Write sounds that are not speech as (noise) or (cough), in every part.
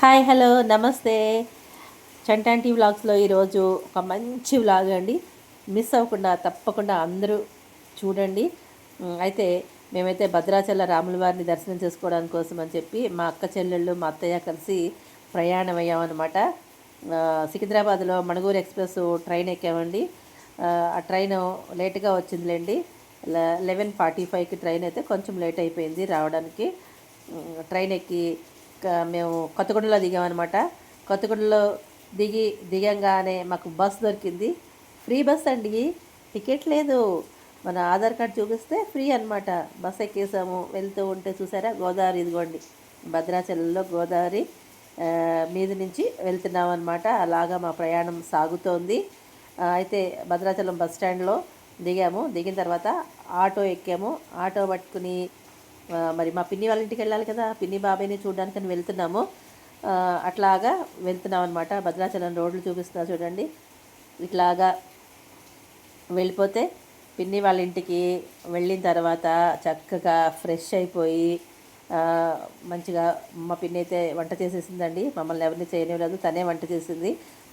Hi hello నమస్తే. చంటాంటి వ్లాగ్స్లో ఈరోజు ఒక మంచి వ్లాగ్ అండి. మిస్ అవ్వకుండా తప్పకుండా అందరూ చూడండి. అయితే మేమైతే భద్రాచల రాముల వారిని దర్శనం చేసుకోవడానికి కోసం అని చెప్పి మా అక్క చెల్లెళ్ళు మా అత్తయ్య కలిసి ప్రయాణం అయ్యామన్నమాట సికింద్రాబాద్లో మణగూరు ఎక్స్ప్రెస్ ట్రైన్ ఎక్కామండి. ఆ, ట్రైన్ లేట్గా వచ్చిందిలేండి. లెవెన్ ఫార్టీ ఫైవ్కి ట్రైన్ అయితే కొంచెం లేట్ అయిపోయింది రావడానికి. ట్రైన్ ఎక్కి మేము కొత్తగూడలో దిగామన్నమాట. కొత్తగూడలో దిగి దిగంగానే మాకు బస్ దొరికింది. ఫ్రీ బస్ అండి. టికెట్ లేదు. మన ఆధార్ కార్డ్ చూపిస్తే ఫ్రీ అనమాట బస్ ఎక్కేసాము వెళ్తూ ఉంటే చూసారా? గోదావరి ఇదిగోండి. భద్రాచలంలో గోదావరి మీద నుంచి వెళ్తున్నాం అనమాట అలాగా మా ప్రయాణం సాగుతోంది. అయితే భద్రాచలం బస్ స్టాండ్లో దిగాము. దిగిన తర్వాత ఆటో ఎక్కాము. ఆటో పట్టుకుని మరి మా పిన్ని వాళ్ళ ఇంటికి వెళ్ళాలి కదా పిన్ని బాబాయ్ని చూడడానికని అని వెళ్తున్నాము. అట్లాగా వెళ్తున్నాం అనమాట భద్రాచలం రోడ్లు చూపిస్తున్నా చూడండి. ఇట్లాగా వెళ్ళిపోతే పిన్ని వాళ్ళ ఇంటికి వెళ్ళిన తర్వాత చక్కగా ఫ్రెష్ అయిపోయి మంచిగా మా పిన్ని అయితే వంట చేసేసిందండి. మమ్మల్ని ఎవరిని చేయనివ్వలేదు. తనే వంట చేసింది.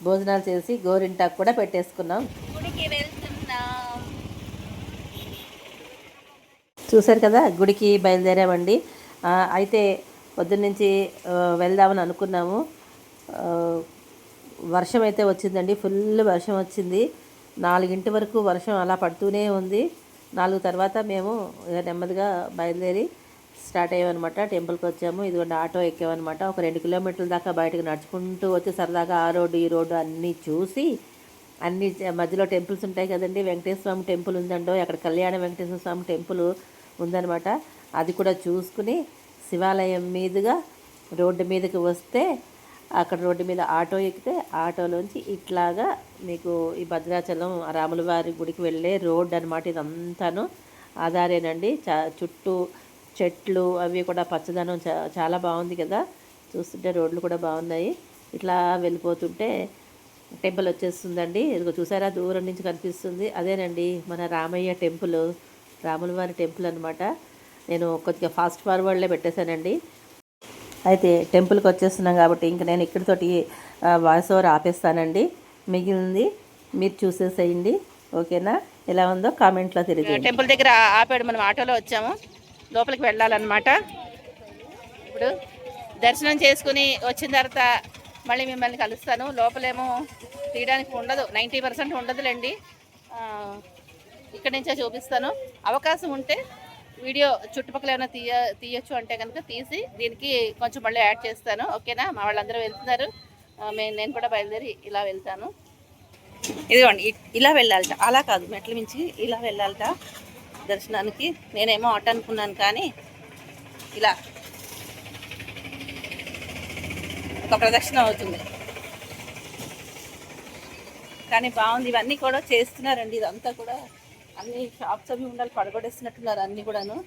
భోజనాలు చేసి గోరింటాకు కూడా పెట్టేసుకున్నాం. గుడికి వెళ్తున్నాం చూశారు కదా గుడికి బయలుదేరామండి. అయితే పొద్దున్నుంచి వెళ్దామని అనుకున్నాము. వర్షం అయితే వచ్చిందండి ఫుల్ వర్షం వచ్చింది. నాలుగింటి వరకు వర్షం అలా పడుతూనే ఉంది. నాలుగు తర్వాత మేము నెమ్మదిగా బయలుదేరి స్టార్ట్ అయ్యామన్నమాట. టెంపుల్కి వచ్చాము. ఇదిగోండి ఆటో ఎక్కామన్నమాట. ఒక రెండు కిలోమీటర్ల దాకా బయటకు నడుచుకుంటూ వచ్చి సరదాగా ఆ రోడ్డు ఈ రోడ్డు అన్నీ చూసి అన్ని మధ్యలో టెంపుల్స్ ఉంటాయి కదండి. వెంకటేశ్వర స్వామి టెంపుల్ ఉందండో అక్కడ కళ్యాణ వెంకటేశ్వర స్వామి టెంపుల్ ఉందన్నమాట. అది కూడా చూసుకుని శివాలయం మీదుగా రోడ్డు మీదకి వస్తే అక్కడ రోడ్డు మీద ఆటో ఎక్కితే ఆటోలోంచి ఇట్లాగా మీకు ఈ భద్రాచలం రాములవారి గుడికి వెళ్ళే రోడ్డు అనమాట ఇదంతాను. ఆధారేనండి చా చుట్టూ చెట్లు అవి కూడా పచ్చదనం చా చాలా బాగుంది కదా. చూస్తుంటే రోడ్లు కూడా బాగున్నాయి. ఇట్లా వెళ్ళిపోతుంటే టెంపుల్ వచ్చేస్తుందండి. ఇదిగో చూసారా? దూరం నుంచి కనిపిస్తుంది. అదేనండి మన రామయ్య టెంపుల్. రాములవారి టెంపుల్ అనమాట నేను కొద్దిగా ఫాస్ట్ ఫార్వర్డ్లో పెట్టేశానండి. అయితే టెంపుల్కి వచ్చేస్తున్నాం కాబట్టి ఇంక నేను ఇక్కడితోటి వాయిస్ ఓవర్ ఆపేస్తానండి. మిగిలింది మీరు చూసేసేయండి. ఓకేనా? ఎలా ఉందో కామెంట్లో తిరిగి టెంపుల్ దగ్గర ఆపాడు మనం ఆటోలో వచ్చాము. లోపలికి వెళ్ళాలన్నమాట. ఇప్పుడు దర్శనం చేసుకుని వచ్చిన తర్వాత మళ్ళీ మిమ్మల్ని కలుస్తాను. లోపలేమో తీయడానికి ఉండదు. నైంటీ పర్సెంట్ ఉండదులేండి. ఇక్కడి నుంచే చూపిస్తాను. అవకాశం ఉంటే వీడియో చుట్టుపక్కల ఏమైనా తీయ తీయొచ్చు అంటే కనుక తీసి దీనికి కొంచెం మళ్ళీ యాడ్ చేస్తాను. ఓకేనా? మా వాళ్ళందరూ వెళ్తున్నారు. మేము నేను కూడా బయలుదేరి ఇలా వెళ్తాను. ఇదిగోండి ఇలా వెళ్ళాలట. అలా కాదు మెట్ల మించి ఇలా వెళ్ళాలట దర్శనానికి. నేనేమో ఆట అనుకున్నాను కానీ ఇలా ఒక ప్రదక్షిణ అవుతుంది. కానీ బాగుంది. ఇవన్నీ కూడా చేస్తున్నారండి. ఇదంతా కూడా అన్ని షాప్స్ అవి ఉండాలి పడగొడేసినట్టున్నారు అన్నీ కూడాను.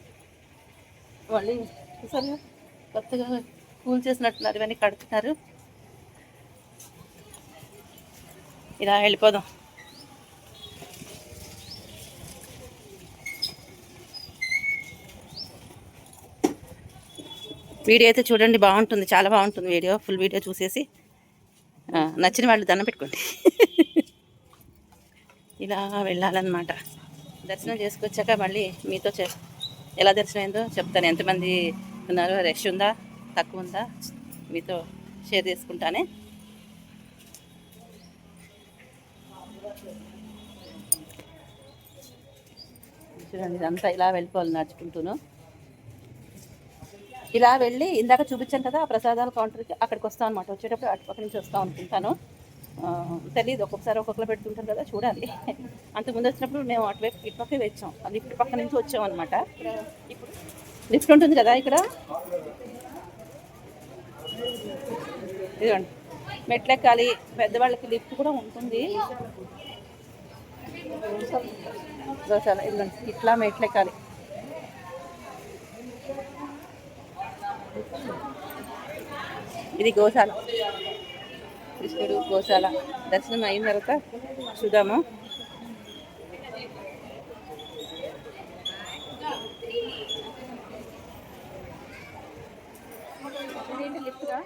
మళ్ళీ చూసారు కొత్తగా కూల్ చేసినట్టున్నారు ఇవన్నీ కడుతున్నారు. ఇలా వెళ్ళిపోదాం. వీడియో అయితే చూడండి బాగుంటుంది. చాలా బాగుంటుంది వీడియో ఫుల్ వీడియో చూసేసి. నచ్చిన వాళ్ళు దండం పెట్టుకోండి. (laughs) ఇలా వెళ్ళాలన్నమాట. దర్శనం చేసుకొచ్చాక మళ్ళీ మీతో చె ఎలా దర్శనం అయిందో చెప్తాను. ఎంతమంది ఉన్నారు రష్ ఉందా? తక్కువ ఉందా? మీతో షేర్ చేసుకుంటానే. చూడండి ఇదంతా ఇలా వెళ్ళిపోవాలి నడుచుకుంటూను. ఇలా వెళ్ళి ఇందాక చూపించాను కదా ఆ ప్రసాదాల కౌంటర్కి అక్కడికి వస్తాం అనమాట వచ్చేటప్పుడు అటుపక్క నుంచి వస్తాం అనుకుంటాను. తెలియదు ఒక్కొక్కసారి ఒక్కొక్కరు పెడుతుంటారు కదా చూడాలి. అంతకుముందు వచ్చినప్పుడు మేము అటువైపు ఇటుపక్కే వచ్చాం. లిఫ్ట్ పక్క నుంచి వచ్చాం అనమాట ఇప్పుడు లిఫ్ట్ ఉంటుంది కదా ఇక్కడ? ఇదిగోండి. మెట్లెక్కాలి పెద్దవాళ్ళకి లిఫ్ట్ కూడా ఉంటుంది. దోశలు ఇదిగోండి. ఇట్లా మెట్లెక్కాలి ఇది గోశాల. కృష్ణుడు గోశాల దర్శనం అయిన తర్వాత చూద్దాము.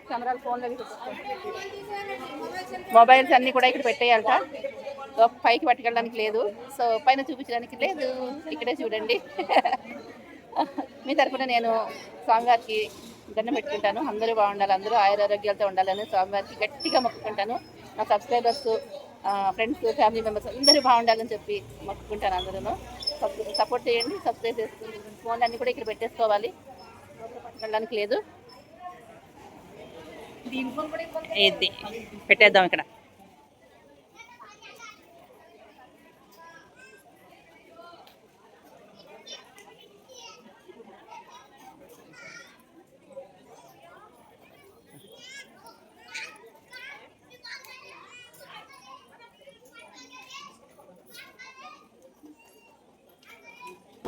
కెమెరాలు ఫోన్లో మొబైల్స్ అన్నీ కూడా ఇక్కడ పెట్టేయాలట. పైకి పట్టుకెళ్ళడానికి లేదు. సో పైన చూపించడానికి లేదు. ఇక్కడే చూడండి. మీ తరఫున నేను స్వామివారికి దండం పెట్టుకుంటాను. అందరూ బాగుండాలి అందరూ ఆయురారోగ్యాలతో ఉండాలని స్వామివారికి గట్టిగా మొక్కుకుంటాను. నా సబ్స్క్రైబర్స్ ఫ్రెండ్స్ ఫ్యామిలీ మెంబర్స్ అందరూ బాగుండాలని చెప్పి మొక్కుకుంటాను అందరూ సపోర్ట్ చేయండి సబ్స్క్రైబ్ చేసుకుని ఫోన్ అన్నీ కూడా ఇక్కడ పెట్టేసుకోవాలి. వెళ్ళడానికి లేదు. ఇది పెట్టేద్దాం ఇక్కడ.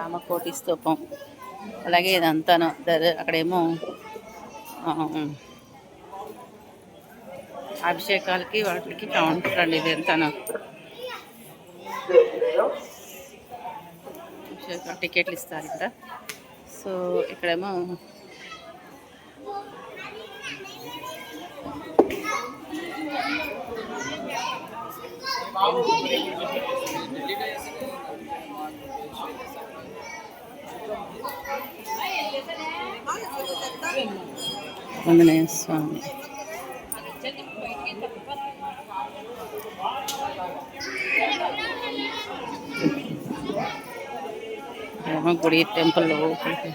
రామకోటి స్తూపం. అలాగే ఇదంతాను. దర్- అక్కడేమో అభిషేకాలకి వాటికి కౌంటర్ అండి ఇది ఎంతను అభిషేకాలు టికెట్లు ఇస్తారు ఇక్కడ. సో ఇక్కడేమో ఆంజనేయ స్వామి ఏమో గుడి టెంపుల్ లోపలికి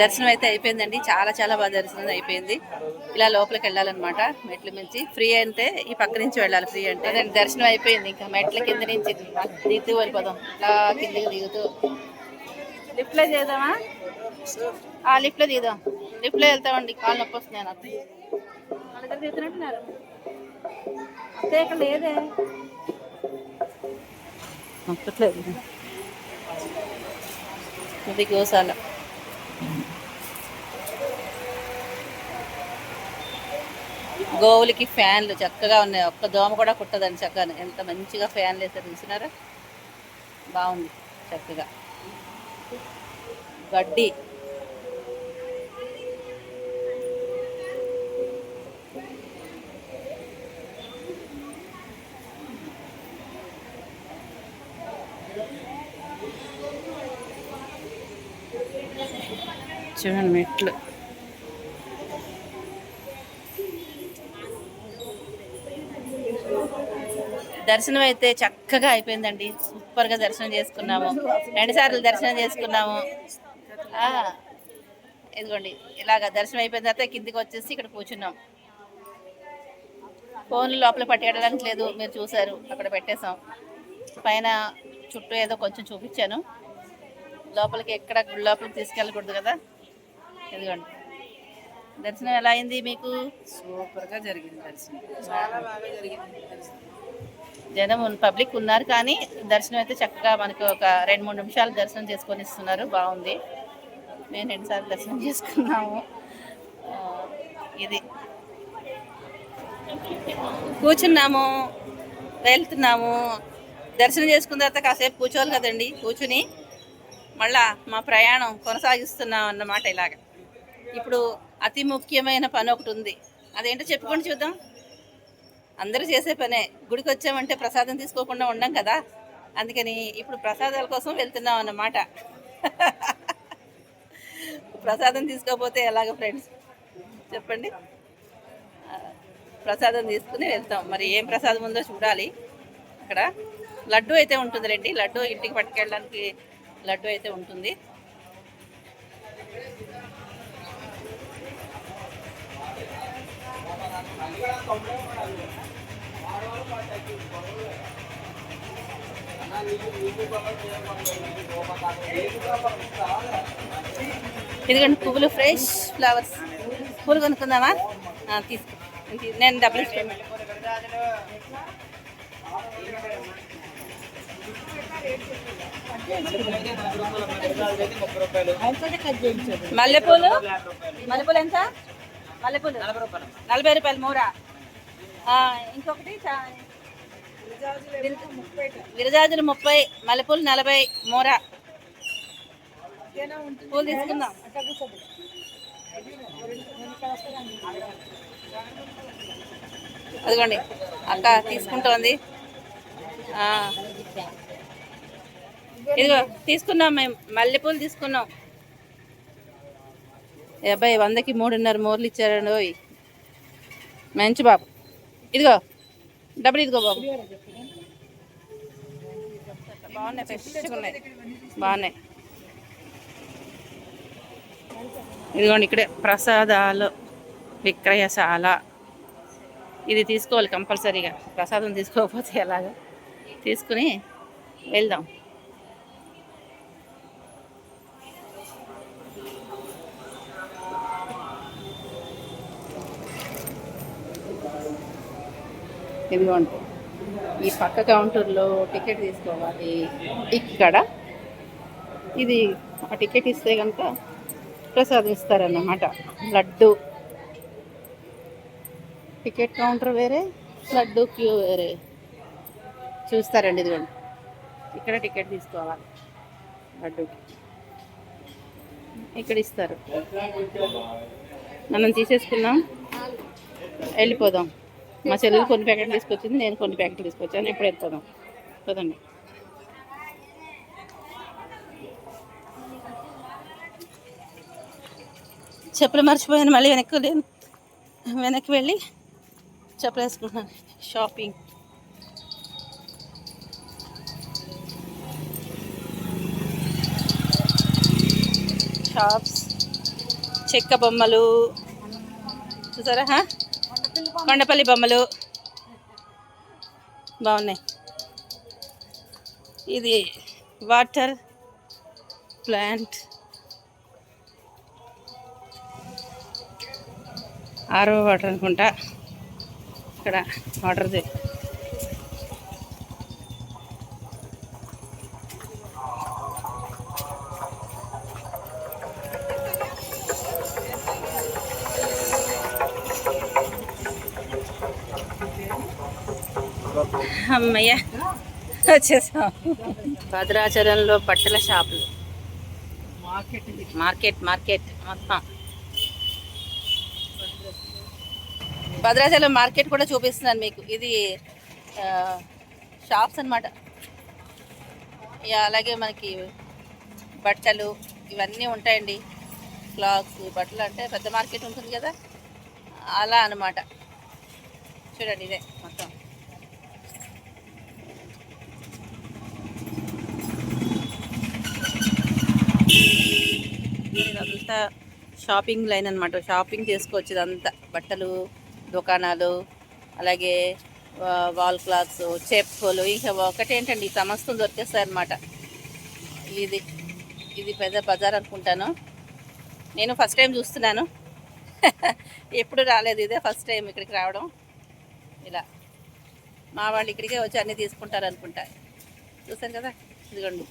దర్శనం అయితే అయిపోయిందండి. చాలా చాలా బాగా దర్శనం అయిపోయింది. ఇలా లోపలికి వెళ్ళాలన్నమాట మెట్ల నుంచి ఫ్రీ అంటే ఈ పక్క నుంచి వెళ్ళాలి ఫ్రీ అంటే. దర్శనం అయిపోయింది ఇంకా. మెట్ల కింద నుంచి దిగుతూ వెళ్ళిపోదాం. ఇలా కిందకి దిగుతూ. లిఫ్ట్లో చేద్దామా? ఆ లిఫ్ట్లో దిగుదాం. లిఫ్ట్లో వెళ్తామండి. కాళ్ళు నొప్పి వస్తున్నాయి నాకు. దిగుతున్నట్టున్నారు అంతే ఇక్కడ లేదే. నొప్పట్లేదు. ఇది గోశాల. గోవులకి ఫ్యాన్లు చక్కగా ఉన్నాయి. ఒక్క దోమ కూడా కుట్టదని చక్కగా ఎంత మంచిగా ఫ్యాన్లు వేసారు చూసినారా? బాగుంది చక్కగా. గడ్డి. చూడండి మెట్లు. దర్శనం అయితే చక్కగా అయిపోయిందండి. సూపర్గా దర్శనం చేసుకున్నాము. రెండు సార్లు దర్శనం చేసుకున్నాము. ఇదిగోండి ఇలాగ దర్శనం అయిపోయిన తర్వాత కిందికి వచ్చేసి ఇక్కడ కూర్చున్నాం. ఫోన్లు లోపల పట్టేయడానికి లేదు మీరు చూసారు అక్కడ పెట్టేశాం. పైన చుట్టూ ఏదో కొంచెం చూపించాను. లోపలికి ఎక్కడ గుడి లోపలికి తీసుకెళ్ళకూడదు కదా. ఇదిగోండి. దర్శనం ఎలా అయింది మీకు? సూపర్గా జరిగింది దర్శనం. చాలా బాగా జరిగింది. దర్శనం జనం పబ్లిక్ ఉన్నారు కానీ దర్శనం అయితే చక్కగా మనకు ఒక రెండు మూడు నిమిషాలు దర్శనం చేసుకొని ఇస్తున్నారు. బాగుంది. మేము రెండుసార్లు దర్శనం చేసుకున్నాము. ఇది. కూర్చున్నాము. వెళ్తున్నాము. దర్శనం చేసుకున్న తర్వాత కాసేపు కూర్చోవాలి కదండి. కూర్చుని మళ్ళా మా ప్రయాణం కొనసాగిస్తున్నాం అన్నమాట ఇలాగ. ఇప్పుడు అతి ముఖ్యమైన పని ఒకటి ఉంది. అదేంటో చెప్పుకొని చూద్దాం. అందరూ చేసే పనే. గుడికి వచ్చామంటే ప్రసాదం తీసుకోకుండా ఉండం కదా. అందుకని ఇప్పుడు ప్రసాదాల కోసం వెళ్తున్నాం అన్నమాట. ప్రసాదం తీసుకోకపోతే ఎలాగ ఫ్రెండ్స్? చెప్పండి. ప్రసాదం తీసుకుని వెళ్తాం. మరి ఏం ప్రసాదం ఉందో చూడాలి అక్కడ. లడ్డు అయితే ఉంటుంది రండి లడ్డు ఇంటికి పట్టుకెళ్ళడానికి లడ్డు అయితే ఉంటుంది. ఎందుకంటే పువ్వులు ఫ్రెష్ ఫ్లవర్స్. పూలు కొనుక్కుందామా? తీసుకో. నేను డబ్బులు ఇస్తాను. మల్లెపూలు? మల్లెపూలు ఎంత? మల్లెపూలు. నలభై రూపాయలు. మూరా. ఆ, ఇంకొకటి విరజాజులు ముప్పై. మల్లెపూలు నలభై మూరా. పూలు తీసుకుందాం. అదిగోండి. అక్క తీసుకుంటోంది. ఆ. ఇదిగో తీసుకున్నాం మేము. మల్లెపూలు తీసుకున్నాం. ఏ అబ్బాయి వందకి మూడున్నర మూరలు ఇచ్చారండి ఓయ్. మంచి బాబు. ఇదిగో. డబ్బులు ఇదిగో బాబు. బాగున్నాయి ఫ్రెష్గా ఉన్నాయి. బాగున్నాయి. ఇదిగోండి ఇక్కడే ప్రసాదాలు విక్రయశాల. ఇది తీసుకోవాలి కంపల్సరీగా. ప్రసాదం తీసుకోకపోతే ఎలాగా? తీసుకుని వెళ్దాం. ఇదిగోండి ఈ పక్క కౌంటర్లో టికెట్ తీసుకోవాలి. ఇక్కడ ఇది ఆ టికెట్ ఇస్తే కనుక ప్రసాదం ఇస్తారన్నమాట. లడ్డు. టికెట్ కౌంటర్ వేరే లడ్డు క్యూ వేరే. చూస్తారండి ఇదిగోండి. ఇక్కడ టికెట్ తీసుకోవాలి. లడ్డుకి. ఇక్కడ ఇస్తారు. మనం తీసేసుకున్నాం వెళ్ళిపోదాం. మా చెల్లెలు కొన్ని ప్యాకెట్లు తీసుకొచ్చింది నేను కొన్ని ప్యాకెట్లు తీసుకొచ్చాను. ఇప్పుడు వెళ్తున్నాం పదండి. చెప్పులు మర్చిపోయాను మళ్ళీ వెనక్కి లేను. వెనక్కి వెళ్ళి చెప్పులు వేసుకుంటున్నాను. షాపింగ్. షాప్స్. చెక్క బొమ్మలు. చూసారా హా? కొండపల్లి బొమ్మలు. బాగున్నాయి. ఇది వాటర్ ప్లాంట్. ఆరో వాటర్ అనుకుంటా. ఇక్కడ వాటర్ది అమ్మయ్య. వచ్చేసాం. భద్రాచలంలో బట్టల షాపులు. మార్కెట్ మార్కెట్ మార్కెట్ మొత్తం. భద్రాచలం మార్కెట్ కూడా చూపిస్తున్నాను మీకు. ఇది షాప్స్ అన్నమాట. అలాగే మనకి బట్టలు ఇవన్నీ ఉంటాయండి. క్లాత్స్ బట్టలు అంటే పెద్ద మార్కెట్ ఉంటుంది కదా. అలా అన్నమాట. చూడండి ఇదే మొత్తం. ఇదంతా షాపింగ్ లైన్ అనమాట షాపింగ్ చేసుకోవచ్చు ఇదంతా. బట్టలు దుకాణాలు అలాగే వాల్ క్లాత్స్ చెప్పులు ఇంకా ఒకటేంటండి ఈ సమస్తం దొరికేస్తాయి అనమాట ఇది ఇది పెద్ద బజార్ అనుకుంటాను. నేను ఫస్ట్ టైం చూస్తున్నాను. (laughs) ఎప్పుడు రాలేదు ఇదే ఫస్ట్ టైం ఇక్కడికి రావడం. ఇలా మా వాళ్ళు ఇక్కడికే వచ్చి అన్నీ తీసుకుంటారు అనుకుంటా చూసాను కదా? ఇదిగోండి.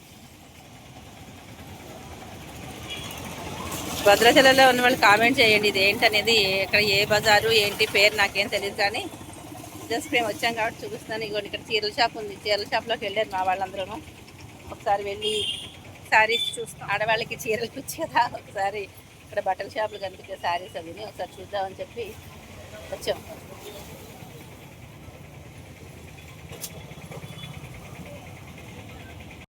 భద్రాచలంలో ఉన్న వాళ్ళు కామెంట్ చేయండి. ఇది ఏంటనేది ఇక్కడ ఏ బజారు ఏంటి పేరు నాకేం తెలియదు కానీ జస్ట్ మేము వచ్చాం కాబట్టి చూపిస్తున్నాను. ఇగో ఇక్కడ చీరల షాప్ ఉంది. చీరల షాప్లోకి వెళ్ళారు మా వాళ్ళందరూ ఒకసారి వెళ్ళి శారీస్ చూస్తాం. ఆడవాళ్ళకి చీరలు పిచ్చి కదా ఒకసారి ఇక్కడ బట్టల షాపులు కనిపించే శారీస్ అవి ఒకసారి చూద్దామని చెప్పి వచ్చాం.